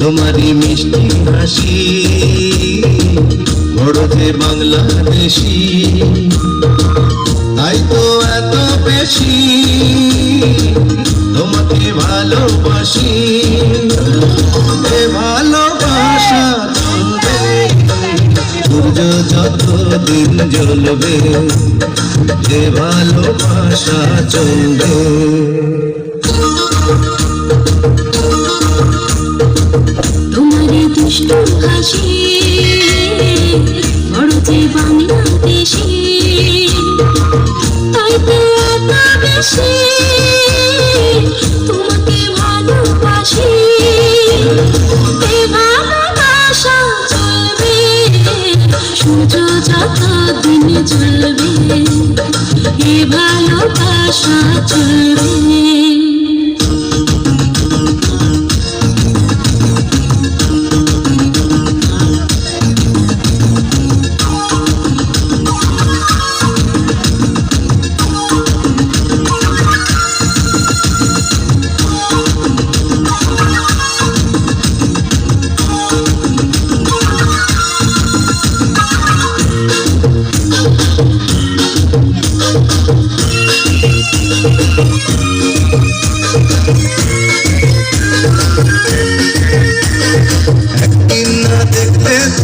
তোমারই মিষ্টি হাসি বড় যে বাংলাদেশি তাই তো এত বেশি তোমাকে ভালোবাসি। সূর্য যত দিন জ্বলবে এ ভালোবাসা চলবে। তোমারে যে তাই তো চলবে এ ভালোবাসা চলবে।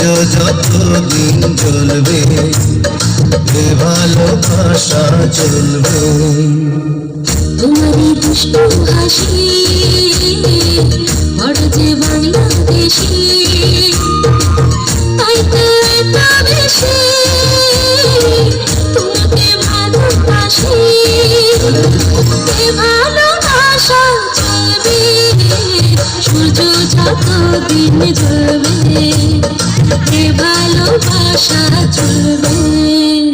সূর্য যত দিন চলবে, এ ভালোবাসা চলবে। তোমারই দুষ্ট হাসি বড় যে বাংলাদেশি সূর্য যত দিন জ্বলবে ভালোবাসা চলবে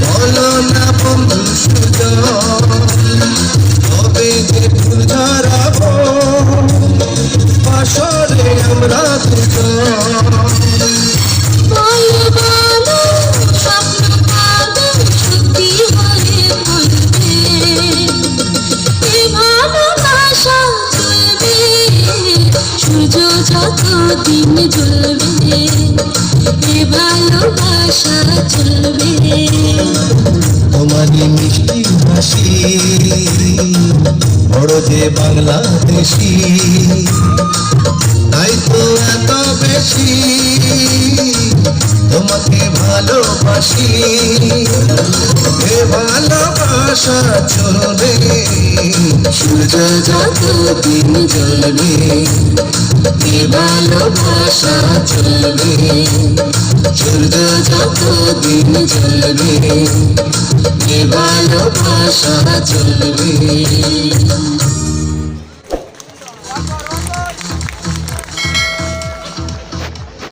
বলো না বন্ধু সুধা, তবে যে ভুল যাব যত দিন জ্বলবে এ ভালোবাসা। চলবে মিষ্টি হাসি বড় যে বাংলাদেশি, তাই তো এত বেশি। তোমাকে ভালোবাসি এ ভালোবাসা চলবে সূর্য যত দিন জ্বলবে এ ভালোবাসা চলবে সূর্য যত দিন জ্বলবে এ ভালোবাসা চলবে